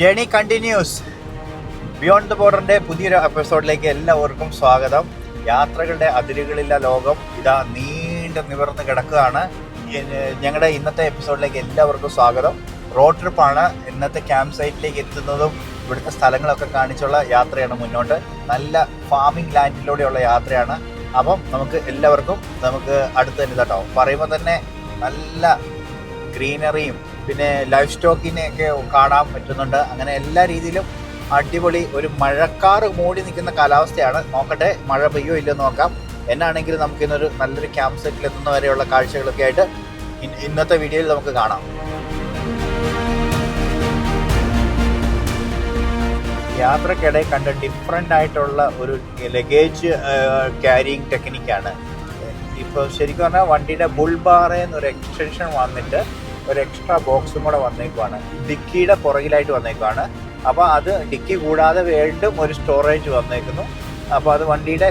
Journey continues. Beyond the ബോർഡറിന്റെ പുതിയൊരു എപ്പിസോഡിലേക്ക് എല്ലാവർക്കും സ്വാഗതം. യാത്രകളുടെ അതിരുകളില്ല ലോകം ഇതാ നീണ്ടു നിവർന്ന് കിടക്കുകയാണ്. ഞങ്ങളുടെ ഇന്നത്തെ എപ്പിസോഡിലേക്ക് എല്ലാവർക്കും സ്വാഗതം. റോഡ് ട്രിപ്പാണ് ഇന്നത്തെ ക്യാമ്പ് സൈറ്റിലേക്ക് എത്തുന്നതും ഇവിടുത്തെ സ്ഥലങ്ങളൊക്കെ കാണിച്ചുള്ള യാത്രയാണ് മുന്നോട്ട്. നല്ല ഫാമിംഗ് ലാൻഡിലൂടെയുള്ള യാത്രയാണ്. അപ്പം നമുക്ക് എല്ലാവർക്കും നമുക്ക് അടുത്ത് തന്നെ കേട്ടോ. പറയുമ്പോൾ തന്നെ നല്ല ഗ്രീനറിയും പിന്നെ ലൈഫ് സ്റ്റോക്കിനെയൊക്കെ കാണാൻ പറ്റുന്നുണ്ട്. അങ്ങനെ എല്ലാ രീതിയിലും അടിപൊളി ഒരു മഴക്കാറ് മൂടി നിൽക്കുന്ന കാലാവസ്ഥയാണ്. നോക്കട്ടെ മഴ പെയ്യോ ഇല്ലയോ നോക്കാം. എന്നാണെങ്കിലും നമുക്ക് ഇന്നൊരു നല്ലൊരു ക്യാമ്പ് സെറ്റിൽ എത്തുന്ന വരെയുള്ള കാഴ്ചകളൊക്കെ ആയിട്ട് ഇന്നത്തെ വീഡിയോയിൽ നമുക്ക് കാണാം. യാത്രക്കിടെ കണ്ട ഡിഫറെന്റ് ആയിട്ടുള്ള ഒരു ലഗേജ് ക്യാരിയിങ് ടെക്നിക്കാണ് ഇപ്പോൾ ശരിക്കും പറഞ്ഞാൽ വണ്ടിയുടെ ബുൾബാറ എന്നൊരു എക്സ്റ്റൻഷൻ വന്നിട്ട് ഒരു എക്സ്ട്രാ ബോക്സും കൂടെ വന്നേക്കുവാണ്. ഡിക്കിയുടെ പുറകിലായിട്ട് വന്നേക്കുവാണ്. അപ്പോൾ അത് ഡിക്കി കൂടാതെ വീണ്ടും ഒരു സ്റ്റോറേജ് വന്നേക്കുന്നു. അപ്പോൾ അത് വണ്ടിയുടെ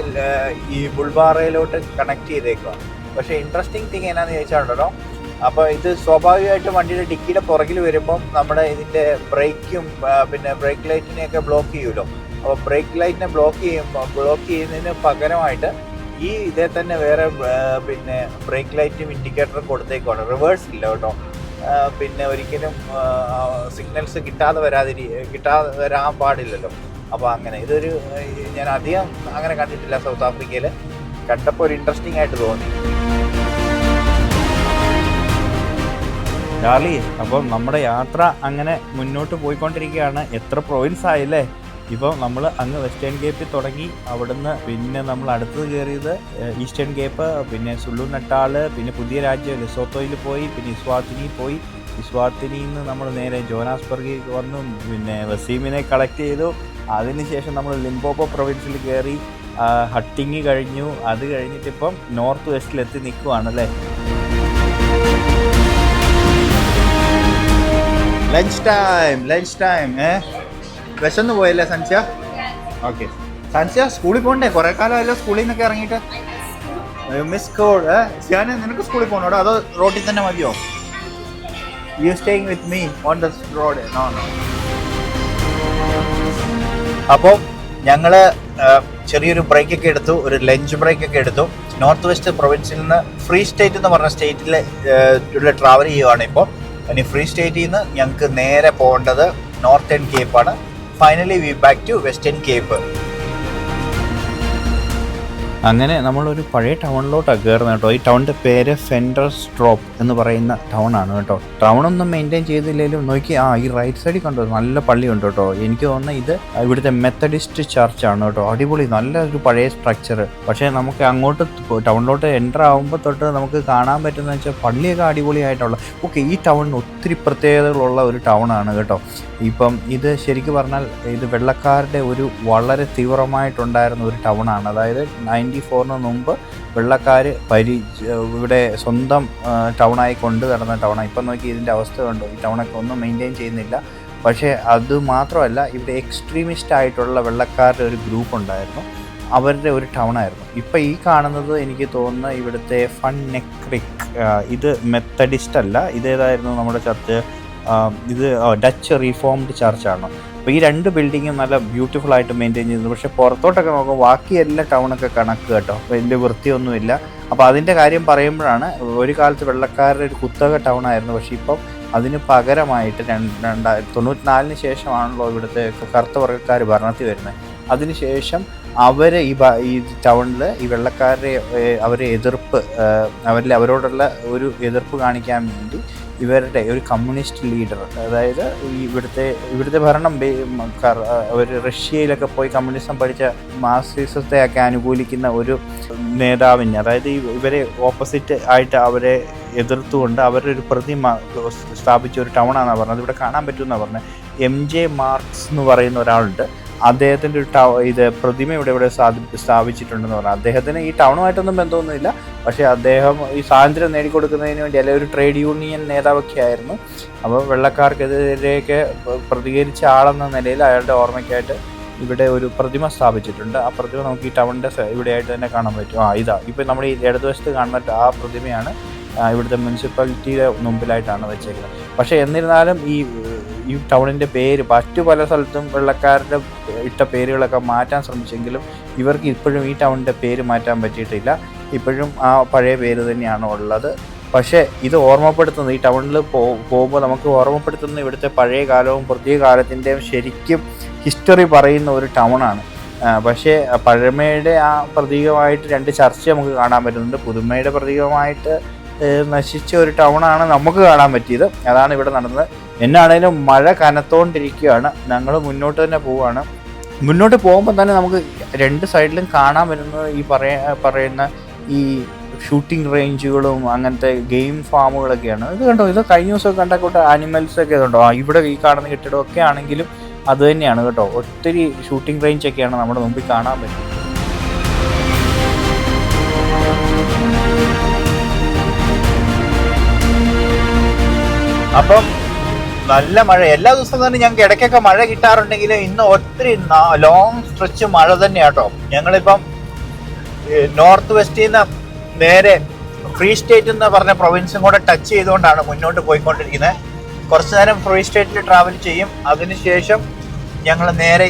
ഈ ബുൾബാറയിലോട്ട് കണക്ട് ചെയ്തേക്കുവാണ്. പക്ഷേ ഇൻട്രസ്റ്റിംഗ് തിങ് എന്നാന്ന് ചോദിച്ചാലുണ്ടല്ലോ അപ്പോൾ ഇത് സ്വാഭാവികമായിട്ടും വണ്ടിയുടെ ഡിക്കിയുടെ പുറകിൽ വരുമ്പം നമ്മുടെ ഇതിന്റെ ബ്രേക്കും പിന്നെ ബ്രേക്ക് ലൈറ്റിനെയൊക്കെ ബ്ലോക്ക് ചെയ്യുമല്ലോ. അപ്പോൾ ബ്രേക്ക് ലൈറ്റിനെ ബ്ലോക്ക് ചെയ്യുമ്പോൾ ബ്ലോക്ക് ചെയ്യുന്നതിന് പകരമായിട്ട് ഈ ഇതേ തന്നെ വേറെ പിന്നെ ബ്രേക്ക് ലൈറ്റും ഇൻഡിക്കേറ്ററും കൊടുത്തേക്കുവാണ്. റിവേഴ്സ് ഇല്ല കേട്ടോ. പിന്നെ ഒരിക്കലും സിഗ്നൽസ് കിട്ടാതെ വരാതിരി കിട്ടാതെ വരാൻ പാടില്ലല്ലോ. അപ്പോൾ അങ്ങനെ ഇതൊരു ഞാൻ അധികം അങ്ങനെ കണ്ടിട്ടില്ല സൗത്ത് ആഫ്രിക്കയിൽ കണ്ടപ്പോൾ ഒരു ഇൻട്രസ്റ്റിംഗ് ആയിട്ട് തോന്നി. ഡാർലി അപ്പം നമ്മുടെ യാത്ര അങ്ങനെ മുന്നോട്ട് പോയിക്കൊണ്ടിരിക്കുകയാണ്. എത്ര പ്രൊവിൻസ് ആയില്ലേ? ഇപ്പം നമ്മൾ അങ്ങ് വെസ്റ്റേൺ ഗേപ്പിൽ തുടങ്ങി അവിടുന്ന് പിന്നെ നമ്മൾ അടുത്തത് കയറിയത് ഏഹ്, ഈസ്റ്റേൺ ഗേപ്പ് പിന്നെ സുള്ളു നട്ടാൾ പിന്നെ പുതിയ രാജ്യം ലിസോത്തോയിൽ പോയി പിന്നെ ഇസ്വാത്തിനി പോയി. ഇസ്വാത്തിനിയിൽ നിന്ന് നമ്മൾ നേരെ ജോനാസ്ബർഗിൽ വന്നു പിന്നെ വസീമിനെ കളക്ട് ചെയ്തു. അതിനുശേഷം നമ്മൾ ലിംബോപ്പോ പ്രൊവിൻസിൽ കയറി ഹട്ടിങ് കഴിഞ്ഞു. അത് കഴിഞ്ഞിട്ട് ഇപ്പം നോർത്ത് വെസ്റ്റിലെത്തി നിൽക്കുവാണല്ലേ ലഞ്ച് ടൈം ലഞ്ച് ടൈം ഏ? വിശന്ന് പോയല്ലേ സൻസ്യ? ഓക്കെ. സൻസ്യ സ്കൂളിൽ പോകണ്ടേ കുറെ കാലമല്ലോ സ്കൂളിൽ നിന്നൊക്കെ ഇറങ്ങിയിട്ട്. മിസ് കോഡ് ഞാൻ നിനക്ക് സ്കൂളിൽ പോകണോടോ അതോ റോഡിൽ തന്നെ മതിയോ? You staying with me on the road no no അപ്പോൾ ഞങ്ങൾ ചെറിയൊരു ബ്രേക്ക് ഒക്കെ എടുത്തു. ഒരു ലഞ്ച് ബ്രേക്ക് ഒക്കെ എടുത്തു. നോർത്ത് വെസ്റ്റ് പ്രൊവിൻസിൽ നിന്ന് ഫ്രീ സ്റ്റേറ്റ് എന്ന് പറഞ്ഞ സ്റ്റേറ്റിലെ ഉള്ള ട്രാവൽ ചെയ്യുവാണ് ഇപ്പോൾ. ഇനി ഫ്രീ സ്റ്റേറ്റിൽ നിന്ന് ഞങ്ങൾക്ക് നേരെ പോകേണ്ടത് നോർത്തേൺ കേപ്പാണ്. Finally we back to western cape അങ്ങനെ നമ്മളൊരു പഴയ ടൗണിലോട്ടാണ് കയറുന്നത് കേട്ടോ. ഈ ടൗണിന്റെ പേര് ഫെൻഡർ സ്ട്രോപ്പ് എന്ന് പറയുന്ന ടൗണാണ് കേട്ടോ. ടൗണൊന്നും മെയിന്റെയിൻ ചെയ്തില്ലെങ്കിലും നോക്കി ആ ഈ റൈറ്റ് സൈഡിൽ കണ്ടോ നല്ല പള്ളിയുണ്ട് കേട്ടോ. എനിക്ക് തോന്നുന്ന ഇത് ഇവിടുത്തെ മെത്തഡിസ്റ്റ് ചർച്ച് ആണ് കേട്ടോ. അടിപൊളി നല്ല ഒരു പഴയ സ്ട്രക്ചർ പക്ഷേ നമുക്ക് അങ്ങോട്ട് ടൗണിലോട്ട് എന്റർ ആകുമ്പോൾ തൊട്ട് നമുക്ക് കാണാൻ പറ്റുന്ന വെച്ചാൽ പള്ളിയൊക്കെ അടിപൊളിയായിട്ടുള്ള ഓക്കെ ഈ ടൗണിന് ഒത്തിരി പ്രത്യേകതകളുള്ള ഒരു ടൗണാണ് കേട്ടോ. ഇപ്പം ഇത് ശരിക്കും പറഞ്ഞാൽ ഇത് വെള്ളക്കാരുടെ ഒരു വളരെ തീവ്രമായിട്ടുണ്ടായിരുന്ന ഒരു ടൗണാണ്. അതായത് നയന്റി ഫോറിന് മുമ്പ് വെള്ളക്കാർ പരി ഇവിടെ സ്വന്തം ടൗണായി കൊണ്ടു നടന്ന ടൗണാണ് ഇപ്പം നോക്കി ഇതിന്റെ അവസ്ഥ കണ്ടു? ഈ ടൗണൊക്കെ ഒന്നും മെയിന്റെയിൻ ചെയ്യുന്നില്ല. പക്ഷേ അത് മാത്രമല്ല ഇവിടെ എക്സ്ട്രീമിസ്റ്റ് ആയിട്ടുള്ള വെള്ളക്കാരുടെ ഒരു ഗ്രൂപ്പ് ഉണ്ടായിരുന്നു. അവരുടെ ഒരു ടൗണായിരുന്നു. ഇപ്പം ഈ കാണുന്നത് എനിക്ക് തോന്നുന്നത് ഇവിടുത്തെ ഫൺ നെക്രിക് ഇത് മെത്തഡിസ്റ്റ് അല്ല. ഇതേതായിരുന്നു നമ്മുടെ ചർച്ച് ഇത് ഡച്ച് റീഫോംഡ് ചർച്ചാണ് അപ്പോൾ ഈ രണ്ട് ബിൽഡിങ്ങും നല്ല ബ്യൂട്ടിഫുൾ ആയിട്ട് മെയിന്റെയിൻ ചെയ്യുന്നു പക്ഷേ പുറത്തോട്ടൊക്കെ നോക്കുമ്പോൾ ബാക്കി എല്ലാ ടൗണൊക്കെ കണക്ക് കേട്ടോ. വലിയ വൃത്തിയൊന്നുമില്ല. അപ്പോൾ അതിന്റെ കാര്യം പറയുമ്പോഴാണ് ഒരു കാലത്ത് വെള്ളക്കാരുടെ ഒരു കുത്തക ടൗൺ ആയിരുന്നു. പക്ഷേ ഇപ്പം അതിന് പകരമായിട്ട് രണ്ട് രണ്ടായിരത്തി തൊണ്ണൂറ്റിനാലിന് ശേഷമാണല്ലോ ഇവിടുത്തെ കറുത്ത വർഗക്കാർ ഭരണത്തിൽ വരുന്നത്. അതിനുശേഷം അവർ ഈ ഈ ടൗണിൽ ഈ വെള്ളക്കാരുടെ അവരെ എതിർപ്പ് അവരിൽ അവരോടുള്ള ഒരു എതിർപ്പ് കാണിക്കാൻ വേണ്ടി ഇവരുടെ ഒരു കമ്മ്യൂണിസ്റ്റ് ലീഡർ അതായത് ഇവിടുത്തെ ഇവിടുത്തെ ഭരണം അവർ റഷ്യയിലൊക്കെ പോയി കമ്മ്യൂണിസം പഠിച്ച മാർക്സിസത്തെയൊക്കെ അനുകൂലിക്കുന്ന ഒരു നേതാവിന് അതായത് ഇവരെ ഓപ്പോസിറ്റ് ആയിട്ട് അവരെ എതിർത്തുകൊണ്ട് അവരുടെ ഒരു പ്രതിമ സ്ഥാപിച്ച ഒരു ടൗണാണെന്നാണ് പറഞ്ഞത്. ഇവിടെ കാണാൻ പറ്റുമെന്നാണ് പറഞ്ഞത്. എം ജെ മാർക്സ് എന്ന് പറയുന്ന ഒരാളുണ്ട്. അദ്ദേഹത്തിന്റെ ഒരു ടൗ ഇത് പ്രതിമ ഇവിടെ ഇവിടെ സ്ഥാപി സ്ഥാപിച്ചിട്ടുണ്ടെന്ന് പറഞ്ഞു അദ്ദേഹത്തിന് ഈ ടൗണുമായിട്ടൊന്നും ബന്ധമൊന്നുമില്ല. പക്ഷേ അദ്ദേഹം ഈ സ്വാതന്ത്ര്യം നേടിക്കൊടുക്കുന്നതിന് വേണ്ടി അല്ലെങ്കിൽ ഒരു ട്രേഡ് യൂണിയൻ നേതാവൊക്കെ ആയിരുന്നു. അപ്പോൾ വെള്ളക്കാർക്കെതിരെയൊക്കെ പ്രതികരിച്ച ആളെന്ന നിലയിൽ അയാളുടെ ഓർമ്മയ്ക്കായിട്ട് ഇവിടെ ഒരു പ്രതിമ സ്ഥാപിച്ചിട്ടുണ്ട്. ആ പ്രതിമ നമുക്ക് ഈ ടൗണിന്റെ ഇവിടെയായിട്ട് തന്നെ കാണാൻ പറ്റും. ആ ഇതാ. ഇപ്പോൾ നമ്മൾ ഈ ഇടതുവശത്ത് കാണുന്ന ആ പ്രതിമയാണ് ഇവിടുത്തെ മുനിസിപ്പാലിറ്റിയുടെ മുമ്പിലായിട്ടാണ് വെച്ചേക്കുന്നത്. പക്ഷേ എന്നിരുന്നാലും ഈ ഈ ടൗണിന്റെ പേര് മറ്റു പല സ്ഥലത്തും വെള്ളക്കാരുടെ ഇട്ട പേരുകളൊക്കെ മാറ്റാൻ ശ്രമിച്ചെങ്കിലും ഇവർക്ക് ഇപ്പോഴും ഈ ടൗണിന്റെ പേര് മാറ്റാൻ പറ്റിയിട്ടില്ല. ഇപ്പോഴും ആ പഴയ പേര് തന്നെയാണ് ഉള്ളത്. പക്ഷേ ഇത് ഓർമ്മപ്പെടുത്തുന്നത് ഈ ടൗണിൽ പോ പോകുമ്പോൾ നമുക്ക് ഓർമ്മപ്പെടുത്തുന്ന ഇവിടുത്തെ പഴയ കാലവും പുതിയ കാലത്തിന്റെയും ശരിക്കും ഹിസ്റ്ററി പറയുന്ന ഒരു ടൗണാണ്. പക്ഷേ പഴമയുടെ ആ പ്രതീകമായിട്ട് രണ്ട് ചർച്ച നമുക്ക് കാണാൻ പറ്റുന്നുണ്ട്. പുതുമയുടെ പ്രതീകമായിട്ട് നശിച്ച ഒരു ടൗണാണ് നമുക്ക് കാണാൻ പറ്റിയത്. അതാണ് ഇവിടെ നടന്നത്. എന്നാണേലും മഴ കനത്തോണ്ടിരിക്കുകയാണ്. ഞങ്ങൾ മുന്നോട്ട് തന്നെ പോവുകയാണ്. മുന്നോട്ട് പോകുമ്പോൾ തന്നെ നമുക്ക് രണ്ട് സൈഡിലും കാണാൻ വരുന്നത് ഈ പറയ പറയുന്ന ഈ ഷൂട്ടിംഗ് റേഞ്ചുകളും അങ്ങനത്തെ ഗെയിം ഫാമുകളൊക്കെയാണ്. ഇത് കണ്ടോ ഇത് കഴിഞ്ഞ ദിവസം കണ്ട കൂട്ട ആനിമൽസ് ഒക്കെ ഇതുണ്ടോ ഇവിടെ ഈ കാണുന്ന കെട്ടിടമൊക്കെ ആണെങ്കിലും അത് തന്നെയാണ് കേട്ടോ. ഒത്തിരി ഷൂട്ടിംഗ് റേഞ്ച് ഒക്കെയാണ് നമ്മുടെ മുമ്പിൽ കാണാൻ പറ്റുന്നത്. അപ്പം നല്ല മഴ. എല്ലാ ദിവസവും തന്നെ ഞങ്ങൾക്ക് ഇടയ്ക്കൊക്കെ മഴ കിട്ടാറുണ്ടെങ്കിൽ ഇന്ന് ഒത്തിരി ലോങ് സ്ട്രെച്ച് മഴ തന്നെയാട്ടോ. ഞങ്ങളിപ്പം നോർത്ത് വെസ്റ്റിൽ നിന്ന് നേരെ ഫ്രീ സ്റ്റേറ്റ് എന്ന് പറഞ്ഞ പ്രൊവിൻസും കൂടെ ടച്ച് ചെയ്തുകൊണ്ടാണ് മുന്നോട്ട് പോയിക്കൊണ്ടിരിക്കുന്നത്. കുറച്ച് നേരം ഫ്രീ സ്റ്റേറ്റിൽ ട്രാവൽ ചെയ്യും. അതിനുശേഷം ഞങ്ങൾ നേരെ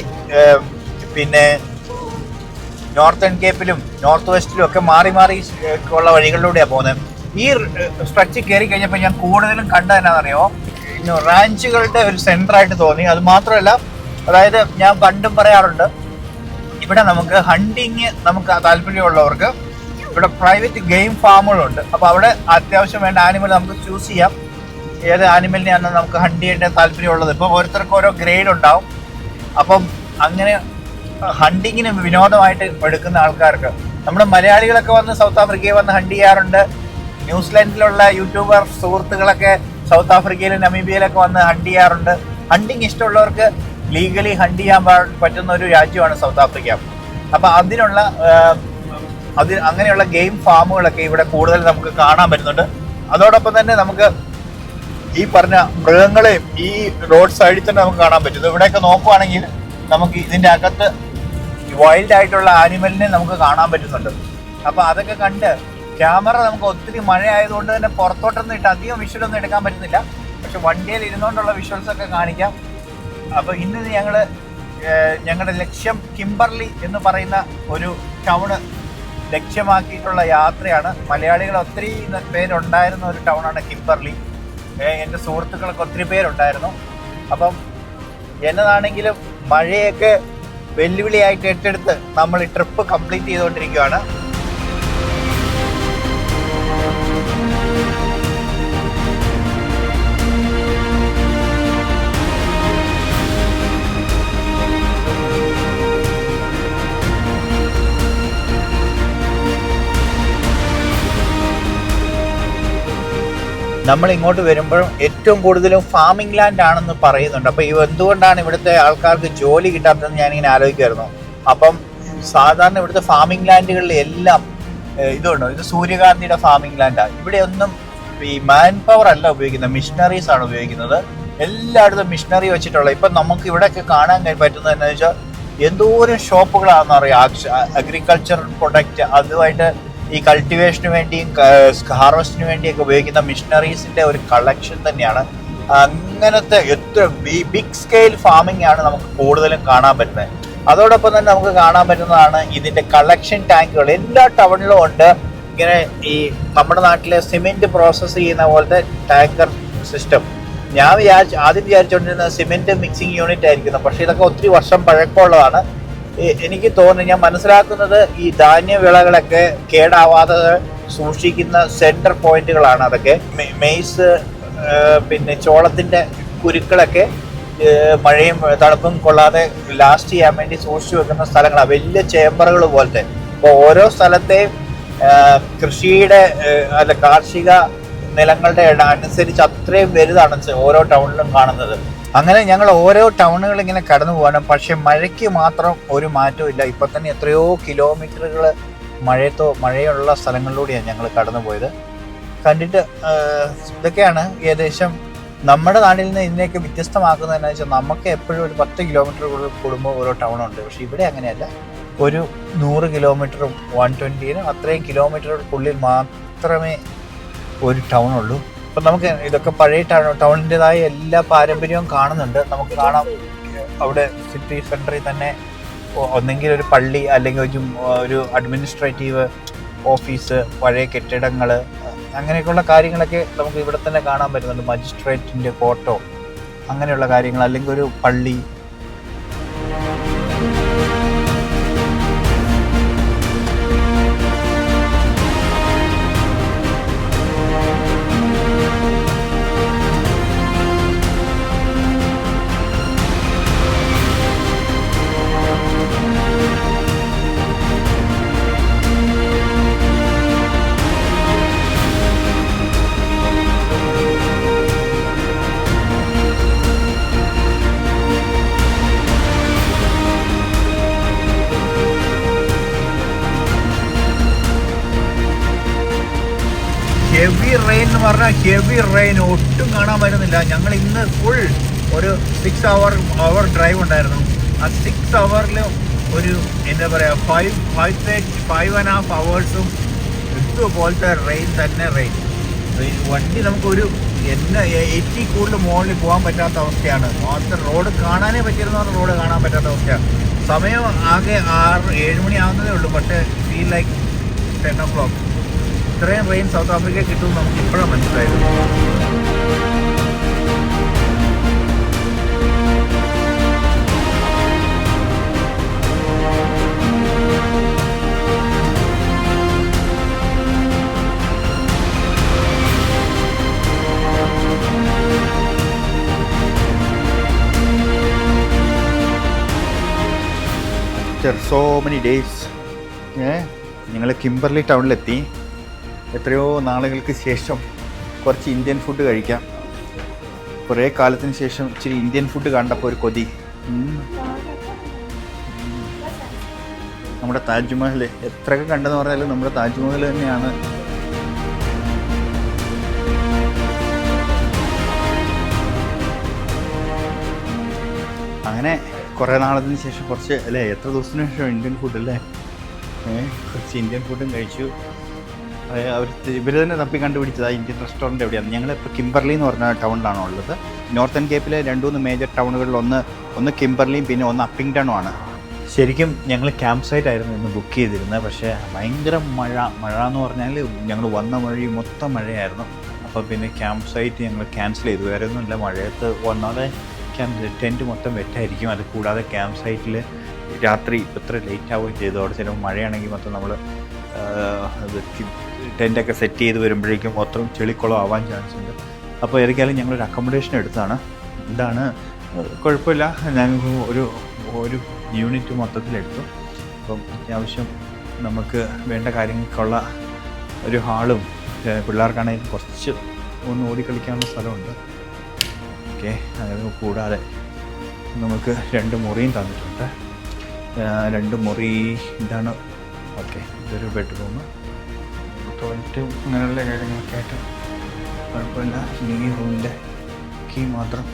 പിന്നെ നോർത്തേൺ കേപ്പിലും നോർത്ത് വെസ്റ്റിലും ഒക്കെ മാറി മാറി ഉള്ള വഴികളിലൂടെയാണ് പോകുന്നത്. ഈ സ്ട്രക്ചർ കയറി കഴിഞ്ഞപ്പോൾ ഞാൻ കൂടുതലും കണ്ടതെന്നാണെന്നറിയോ റാഞ്ചുകളുടെ ഒരു സെന്ററായിട്ട് തോന്നി. അത് മാത്രമല്ല അതായത് ഞാൻ പണ്ടും പറയാറുണ്ട് ഇവിടെ നമുക്ക് ഹണ്ടിങ് നമുക്ക് താല്പര്യമുള്ളവർക്ക് ഇവിടെ പ്രൈവറ്റ് ഗെയിം ഫാമുകളുണ്ട് അപ്പോൾ അവിടെ അത്യാവശ്യം വേണ്ട ആനിമൽ നമുക്ക് ചൂസ് ചെയ്യാം. ഏത് ആനിമലിനെയാണ് നമുക്ക് ഹണ്ട് ചെയ്യേണ്ട താല്പര്യമുള്ളത്. ഇപ്പോൾ ഓരോരുത്തർക്കും ഓരോ ഗ്രേഡ് ഉണ്ടാവും. അപ്പം അങ്ങനെ ഹണ്ടിങ്ങിന് വിനോദമായിട്ട് എടുക്കുന്ന ആൾക്കാർക്ക് നമ്മുടെ മലയാളികളൊക്കെ വന്ന് സൗത്ത് ആഫ്രിക്കയിൽ വന്ന് ഹണ്ട് ചെയ്യാറുണ്ട്. ന്യൂസിലൻഡിലുള്ള യൂട്യൂബർ സുഹൃത്തുക്കളൊക്കെ സൗത്ത് ആഫ്രിക്കയിലും നമീബിയയിലൊക്കെ വന്ന് ഹണ്ട് ചെയ്യാറുണ്ട്. ഹണ്ടിങ് ഇഷ്ടമുള്ളവർക്ക് ലീഗലി ഹണ്ട് ചെയ്യാൻ പറ്റുന്ന ഒരു രാജ്യമാണ് സൗത്ത് ആഫ്രിക്ക അപ്പൊ അതിനുള്ള അതിൽ അങ്ങനെയുള്ള ഗെയിം ഫാമുകളൊക്കെ ഇവിടെ കൂടുതൽ നമുക്ക് കാണാൻ പറ്റുന്നുണ്ട്. അതോടൊപ്പം തന്നെ നമുക്ക് ഈ പറഞ്ഞ മൃഗങ്ങളെയും ഈ റോഡ് സൈഡിൽ തന്നെ നമുക്ക് കാണാൻ പറ്റും. ഇവിടെയൊക്കെ നോക്കുവാണെങ്കിൽ നമുക്ക് ഇതിന്റെ അകത്ത് വൈൽഡ് ആയിട്ടുള്ള ആനിമലിനെ നമുക്ക് കാണാൻ പറ്റുന്നുണ്ട്. അപ്പൊ അതൊക്കെ കണ്ട് ക്യാമറ നമുക്ക് ഒത്തിരി മഴ ആയതുകൊണ്ട് തന്നെ പുറത്തോട്ടൊന്നും ഇട്ട് അധികം വിഷ്വലൊന്നും എടുക്കാൻ പറ്റുന്നില്ല. പക്ഷെ വണ്ടിയിൽ ഇരുന്നുകൊണ്ടുള്ള വിഷ്വൽസ് ഒക്കെ കാണിക്കാം. അപ്പൊ ഇന്ന് ഞങ്ങൾ ഞങ്ങളുടെ ലക്ഷ്യം കിംബർലി എന്ന് പറയുന്ന ഒരു ടൗണ് ലക്ഷ്യമാക്കിയിട്ടുള്ള യാത്രയാണ്. മലയാളികൾ ഒത്തിരി പേരുണ്ടായിരുന്ന ഒരു ടൗണാണ് കിംബർലി. എന്റെ സുഹൃത്തുക്കളൊക്കെ ഒത്തിരി പേരുണ്ടായിരുന്നു. അപ്പം എന്നതാണെങ്കിലും മഴയൊക്കെ വെല്ലുവിളിയായിട്ട് ഏറ്റെടുത്ത് നമ്മൾ ഈ ട്രിപ്പ് കംപ്ലീറ്റ് ചെയ്തുകൊണ്ടിരിക്കുകയാണ്. നമ്മൾ ഇങ്ങോട്ട് വരുമ്പോഴും ഏറ്റവും കൂടുതലും ഫാമിംഗ് ലാൻഡ് ആണെന്ന് പറയുന്നുണ്ട്. അപ്പൊ ഇവ എന്തുകൊണ്ടാണ് ഇവിടുത്തെ ആൾക്കാർക്ക് ജോലി കിട്ടാത്തതെന്ന് ഞാനിങ്ങനെ ആലോചിക്കുമായിരുന്നു അപ്പം സാധാരണ ഇവിടുത്തെ ഫാമിംഗ് ലാൻഡുകളിൽ എല്ലാം ഇതുണ്ടോ? ഇത് സൂര്യകാന്തിയുടെ ഫാമിംഗ് ലാൻഡാണ് ഇവിടെ ഒന്നും ഈ മാൻ പവർ അല്ല ഉപയോഗിക്കുന്നത് മിഷനറീസ് ആണ് ഉപയോഗിക്കുന്നത്. എല്ലായിടത്തും മിഷനറി വെച്ചിട്ടുള്ള ഇപ്പം നമുക്ക് ഇവിടെയൊക്കെ കാണാൻ പറ്റുന്നത് എന്താണെന്ന് വെച്ചാൽ എന്തോരം ഷോപ്പുകളാണെന്ന് അറിയാം. അഗ്രികൾച്ചർ പ്രൊഡക്റ്റ് അതുമായിട്ട് ഈ കൾട്ടിവേഷന് വേണ്ടിയും ഹാർവസ്റ്റിന് വേണ്ടിയൊക്കെ ഉപയോഗിക്കുന്ന മിഷനറീസിന്റെ ഒരു കളക്ഷൻ തന്നെയാണ്. അങ്ങനത്തെ എത്ര ബിഗ് സ്കെയിൽ ഫാമിംഗ് ആണ് നമുക്ക് കൂടുതലും കാണാൻ പറ്റുന്നത്. അതോടൊപ്പം തന്നെ നമുക്ക് കാണാൻ പറ്റുന്നതാണ് ഇതിന്റെ കളക്ഷൻ ടാങ്കുകൾ എല്ലാ ടൗണിലും ഉണ്ട്. ഇങ്ങനെ ഈ നമ്മുടെ നാട്ടിലെ സിമെന്റ് പ്രോസസ്സ് ചെയ്യുന്ന പോലത്തെ ടാങ്കർ സിസ്റ്റം ഞാൻ വിചാരിച്ചു ആദ്യം വിചാരിച്ചുകൊണ്ടിരുന്നത് സിമെന്റ് മിക്സിംഗ് യൂണിറ്റ് ആയിരിക്കുന്നു. പക്ഷേ ഇതൊക്കെ ഒത്തിരി വർഷം പഴക്കമുള്ളതാണ്. എനിക്ക് തോന്നുന്നു ഞാൻ മനസ്സിലാക്കുന്നത് ഈ ധാന്യവിളകളൊക്കെ കേടാവാതെ സൂക്ഷിക്കുന്ന സെന്റർ പോയിന്റുകളാണ് അതൊക്കെ. മെയ്സ് പിന്നെ ചോളത്തിന്റെ കുരുക്കളൊക്കെ മഴയും തണുപ്പും കൊള്ളാതെ ലാസ്റ്റ് ചെയ്യാൻ വേണ്ടി സൂക്ഷിച്ചു വെക്കുന്ന സ്ഥലങ്ങളാണ് വലിയ ചേമ്പറുകൾ പോലത്തെ. അപ്പോൾ ഓരോ സ്ഥലത്തെയും കൃഷിയുടെ അല്ല കാർഷിക നിലങ്ങളുടെ അനുസരിച്ച് അത്രയും വലുതാണ് ഓരോ ടൗണിലും കാണുന്നത്. അങ്ങനെ ഞങ്ങൾ ഓരോ ടൗണുകൾ ഇങ്ങനെ കടന്നു പോകാനും പക്ഷെ മഴയ്ക്ക് മാത്രം ഒരു മാറ്റവും ഇല്ല. ഇപ്പൊ തന്നെ എത്രയോ കിലോമീറ്ററുകൾ മഴയത്തോ മഴയുള്ള സ്ഥലങ്ങളിലൂടെയാണ് ഞങ്ങൾ കടന്നു പോയത്. കണ്ടിട്ട് ഇതൊക്കെയാണ് ഏകദേശം നമ്മുടെ നാട്ടിൽ നിന്ന് ഇതിനെയൊക്കെ വ്യത്യസ്തമാക്കുന്നത് എന്താ വെച്ചാൽ നമുക്ക് എപ്പോഴും ഒരു പത്ത് കിലോമീറ്റർ കൂടുമ്പോൾ ഓരോ ടൗണുണ്ട്. പക്ഷെ ഇവിടെ അങ്ങനെയല്ല. ഒരു നൂറ് കിലോമീറ്ററും വൺ ട്വന്റിനും അത്രയും കിലോമീറ്ററുകൾക്കുള്ളിൽ മാത്രമേ ഒരു ടൗണുള്ളൂ. അപ്പം നമുക്ക് ഇതൊക്കെ പഴയ ടൗണിന്റെതായ എല്ലാ പാരമ്പര്യവും കാണുന്നുണ്ട്. നമുക്ക് കാണാം. അവിടെ സിറ്റി സെന്ററിൽ തന്നെ ഒന്നെങ്കിൽ ഒരു പള്ളി അല്ലെങ്കിൽ ഒരു ഒരു അഡ്മിനിസ്ട്രേറ്റീവ് ഓഫീസ് പഴയ കെട്ടിടങ്ങൾ അങ്ങനെയൊക്കെയുള്ള കാര്യങ്ങളൊക്കെ നമുക്ക് ഇവിടെ തന്നെ കാണാൻ പറ്റുന്നുണ്ട്. മജിസ്ട്രേറ്റിന്റെ ഫോട്ടോ അങ്ങനെയുള്ള കാര്യങ്ങൾ അല്ലെങ്കിൽ ഒരു പള്ളി പറഞ്ഞാൽ ഹെവി റെയിൻ ഒട്ടും കാണാൻ പറ്റുന്നില്ല. ഞങ്ങൾ ഇന്ന് ഫുൾ ഒരു സിക്സ് അവർ അവർ ഡ്രൈവ് ഉണ്ടായിരുന്നു. ആ സിക്സ് അവറിൽ ഒരു എന്താ പറയുക five five thirty five and half അവേഴ്സും ഇതുപോലത്തെ റെയിൻ തന്നെ റെയിൻ വണ്ടി നമുക്കൊരു എന്നെ എയ്റ്റി കൂടുതൽ മുകളിൽ പോകാൻ പറ്റാത്ത അവസ്ഥയാണ്. മാത്രം റോഡ് കാണാനേ പറ്റിയിരുന്ന റോഡ് കാണാൻ പറ്റാത്ത അവസ്ഥയാണ്. സമയം ആകെ ആറ് ഏഴ് മണി ആവുന്നതേ ഉള്ളൂ. പക്ഷേ feel like ten o'clock ഇത്രയും റെയിൻ സൗത്ത് ആഫ്രിക്ക കിട്ടും നമുക്ക് ഇപ്പോഴാണ് മനസ്സിലായത്. സോ മെനി ഡേയ്സ് ഞങ്ങൾ കിംബർലി ടൗണിലെത്തി എത്രയോ നാളുകൾക്ക് ശേഷം കുറച്ച് ഇന്ത്യൻ ഫുഡ് കഴിക്കാം. കുറേ കാലത്തിന് ശേഷം ഇച്ചിരി ഇന്ത്യൻ ഫുഡ് കണ്ടപ്പോൾ ഒരു കൊതി. നമ്മുടെ താജ്മഹൽ എത്രയൊക്കെ കണ്ടെന്ന് പറഞ്ഞാലും നമ്മുടെ താജ്മഹൽ തന്നെയാണ്. അങ്ങനെ കുറേ നാളത്തിന് ശേഷം കുറച്ച് അല്ലേ എത്ര ദിവസത്തിന് ശേഷം ഇന്ത്യൻ ഫുഡ് അല്ലേ? കുറച്ച് ഇന്ത്യൻ ഫുഡും കഴിച്ചു. അവർ ഇവർ തന്നെ തപ്പി കണ്ടുപിടിച്ചത് ഇന്ത്യൻ റെസ്റ്റോറന്റ് എവിടെയാണ് ഞങ്ങളിപ്പോൾ കിംബർലി എന്ന് പറഞ്ഞ ടൗണിലാണ് ഉള്ളത്. നോർത്തേൺ കേപ്പിലെ രണ്ട് മൂന്ന് മേജർ ടൗണുകളിൽ ഒന്ന് ഒന്ന് കിംബർലിയും പിന്നെ ഒന്ന് അപ്പിംഗ്ടണും ആണ്. ശരിക്കും ഞങ്ങൾ ക്യാമ്പ് സൈറ്റ് ആയിരുന്നു ഇന്ന് ബുക്ക് ചെയ്തിരുന്നത്. പക്ഷേ ഭയങ്കര മഴ മഴ എന്ന് പറഞ്ഞാൽ ഞങ്ങൾ വന്ന വഴി മൊത്തം മഴയായിരുന്നു. അപ്പോൾ പിന്നെ ക്യാമ്പ് സൈറ്റ് ഞങ്ങൾ ക്യാൻസൽ ചെയ്തു. വേറെ ഒന്നുമില്ല. മഴയത്ത് ഒന്നാതെ ക്യാമ്പ് ടെന്റ് മൊത്തം വെറ്റായിരിക്കും അത് കൂടാതെ ക്യാമ്പ് സൈറ്റിൽ രാത്രി ഇത്ര ലേറ്റ് ആവുകയും ചെയ്തു. അവിടെ ചിലപ്പോൾ മഴയാണെങ്കിൽ മൊത്തം നമ്മൾ ടെന്റൊക്കെ സെറ്റ് ചെയ്ത് വരുമ്പോഴേക്കും മൊത്തം ചെളിക്കുളം ആവാൻ ചാൻസ് ഉണ്ട്. അപ്പോൾ ഏതൊക്കെയാലും ഞങ്ങളൊരു അക്കോമഡേഷൻ എടുത്താണ്. ഇതാണ് കുഴപ്പമില്ല. ഞങ്ങൾക്ക് ഒരു ഒരു യൂണിറ്റ് മൊത്തത്തിലെടുത്തു അപ്പം അത്യാവശ്യം നമുക്ക് വേണ്ട കാര്യങ്ങൾക്കുള്ള ഒരു ഹാളും പിള്ളേർക്കാണെങ്കിൽ കുറച്ച് ഒന്ന് ഓടിക്കളിക്കാനുള്ള സ്ഥലമുണ്ട്. ഓക്കെ അങ്ങനെ കൂടാതെ നമുക്ക് രണ്ട് മുറിയും തന്നിട്ടുണ്ട്. രണ്ട് മുറി ഇതാണ്. ഓക്കെ ഇതൊരു ബെഡ്റൂം ടോയ്ലറ്റും അങ്ങനെയുള്ള കാര്യങ്ങളൊക്കെ ആയിട്ട് കുഴപ്പമില്ല. ഇനി ഈ റൂമിന്റെ കീ മാത്രം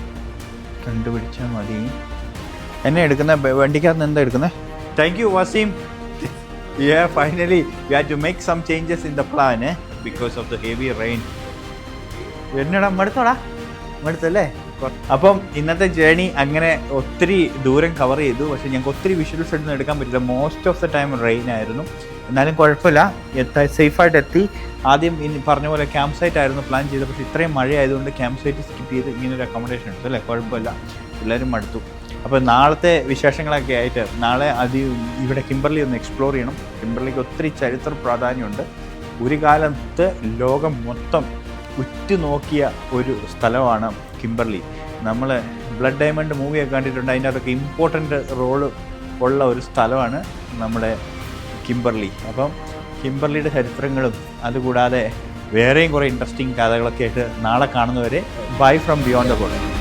കണ്ടുപിടിച്ചാൽ മതി. എന്നെ എടുക്കുന്ന വണ്ടിക്കകത്ത് എന്താ എടുക്കുന്നത് thank you Waseem Yeah, finally we had to make some changes in the plan because of the heavy rain. എന്നടാ മടുത്തോടാ. മടുത്തല്ലേ? അപ്പം ഇന്നത്തെ ജേണി അങ്ങനെ ഒത്തിരി ദൂരം കവർ ചെയ്തു. പക്ഷെ ഞങ്ങൾക്ക് ഒത്തിരി വിഷ്വൽസ് ഒന്നും എടുക്കാൻ പറ്റില്ല. Most of the time rain ആയിരുന്നു. എന്നാലും കുഴപ്പമില്ല. എത്താ സേഫായിട്ട് എത്തി ആദ്യം ഇനി പറഞ്ഞ പോലെ ക്യാമ്പ് സൈറ്റ് ആയിരുന്നു പ്ലാൻ ചെയ്തത്. പക്ഷേ ഇത്രയും മഴ ആയതുകൊണ്ട് ക്യാമ്പ് സൈറ്റ് സ്കിപ്പ് ചെയ്ത് ഇങ്ങനെ ഒരു അക്കോമഡേഷൻ എടുത്തു അല്ലേ? കുഴപ്പമില്ല. എല്ലാവരും മടുത്തു. അപ്പോൾ നാളത്തെ വിശേഷങ്ങളൊക്കെ ആയിട്ട് നാളെ അത് ഇവിടെ കിംബർലി ഒന്ന് എക്സ്പ്ലോർ ചെയ്യണം. കിംബർലിക്ക് ഒത്തിരി ചരിത്ര പ്രാധാന്യമുണ്ട്. ഒരു കാലത്ത് ലോകം മൊത്തം ഉറ്റുനോക്കിയ ഒരു സ്ഥലമാണ് കിംബർലി നമ്മൾ ബ്ലഡ് ഡയമണ്ട് മൂവിയൊക്കെ കണ്ടിട്ടുണ്ട്. അതിന്റെ അകത്തൊക്കെ ഇമ്പോർട്ടന്റ് റോൾ ഉള്ള ഒരു സ്ഥലമാണ് നമ്മുടെ കിംബർലി. അപ്പം കിംബർലിയുടെ ചരിത്രങ്ങളും അതുകൂടാതെ വേറെയും കുറേ ഇൻട്രസ്റ്റിംഗ് കഥകളൊക്കെ ആയിട്ട് നാളെ കാണുന്നവരെ bye from beyond the border